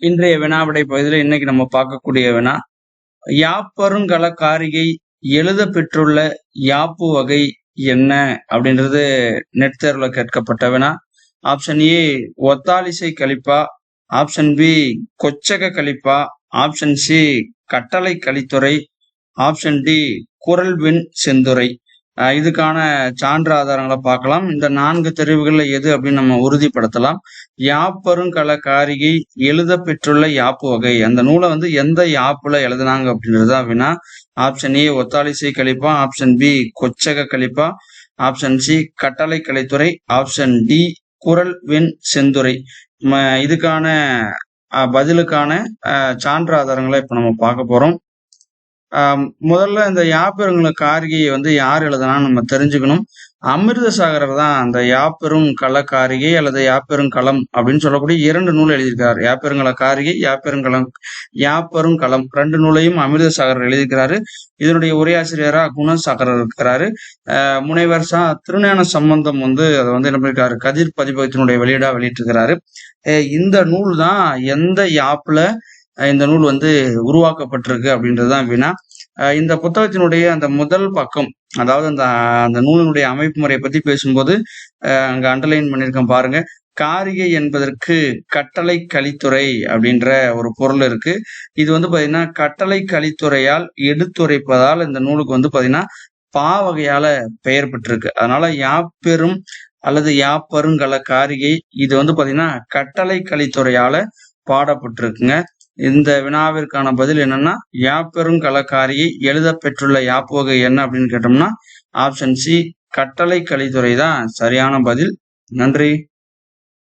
இன்றைய வினாவிடை பகுதியில் இன்னைக்கு நம்ம பார்க்கக்கூடிய வினா யாப்பருங்கல காரிகை எழுத பெற்றுள்ள யாப்பு வகை என்ன அப்படின்றது நெட் தேர்வில் கேட்கப்பட்ட வினா. ஆப்ஷன் ஏ ஒத்தாலிசை கழிப்பா. ஆப்ஷன் பி கொச்சக கழிப்பா. ஆப்ஷன் சி கட்டளை கலித்துறை ஆப்ஷன் டி குரல்வின் செந்துரை இதுக்கான சான்று ஆதாரங்களை பார்க்கலாம். இந்த நான்கு தெரிவுகளில் எது அப்படின்னு நம்ம உறுதிப்படுத்தலாம். யாப்பருங்கல காரிகை எழுத பெற்றுள்ள யாப்பு வகை. அந்த நூலை வந்து எந்த யாப்புல எழுதுனாங்க அப்படின்றது அப்படின்னா ஆப்ஷன் ஏ ஒத்தாளிசை கழிப்பா. ஆப்ஷன் பி கொச்சக கழிப்பா. ஆப்ஷன் சி கட்டளை கலைத்துறை. ஆப்ஷன் டி குரல் வெண் செந்துரை இதுக்கான பதிலுக்கான சான்று ஆதாரங்களை இப்ப நம்ம பார்க்க போறோம். முதல்ல இந்த யாப்பெருங்கல காரிகையை வந்து யார் எழுதுனா நம்ம தெரிஞ்சுக்கணும். அமிர்தசாகரர் தான் அந்த யாப்பெரும் கள காரிகை அல்லது யாப்பெரும் களம் அப்படின்னு சொல்லக்கூடிய இரண்டு நூல் எழுதியிருக்காரு யாப்பெருங்கல காரிகை யாப்பெருங்களம் யாப்பெரும் களம். ரெண்டு நூலையும் அமிர்தசாகரர் எழுதியிருக்கிறாரு. இதனுடைய உரையாசிரியரா குணசாகரர் இருக்கிறாரு. முனைவர் சா திருஞான சம்பந்தம் வந்து அதை வந்து என்ன பண்ணிருக்காரு கதிர் பதிப்பகத்தினுடைய வெளியீடா வெளியிட்டிருக்கிறாரு. இந்த நூல் தான் எந்த யாப்புல இந்த நூல் வந்து உருவாக்கப்பட்டிருக்கு அப்படின்றது தான் வினா இந்த புத்தகத்தினுடைய அந்த முதல் பக்கம் அதாவது அந்த அந்த நூலினுடைய அமைப்பு முறையை பத்தி பேசும்போது அங்க அண்டர்லைன் பண்ணியிருக்கேன் பாருங்க. காரிகை என்பதற்கு கட்டளை கலித்துறை அப்படின்ற ஒரு பொருள் இருக்கு. இது வந்து பாத்தீங்கன்னா கட்டளை கலித்துறையால் எடுத்துரைப்பதால் இந்த நூலுக்கு வந்து பாத்தீங்கன்னா பாவகையால பெயர் பெற்றிருக்கு. அதனால யாப்பெரும் அல்லது யாப்பருங்கல காரிகை இது வந்து பாத்தீங்கன்னா கட்டளை கலித்துறையால பாடப்பட்டிருக்குங்க. இந்த வினாவிற்கான பதில் என்னன்னா யாப்பெரும் கலக்காரியை எழுத பெற்றுள்ள யாப்பு வகை என்ன அப்படின்னு கேட்டோம்னா ஆப்ஷன் சி கட்டளை கலித்துறை தான் சரியான பதில். நன்றி.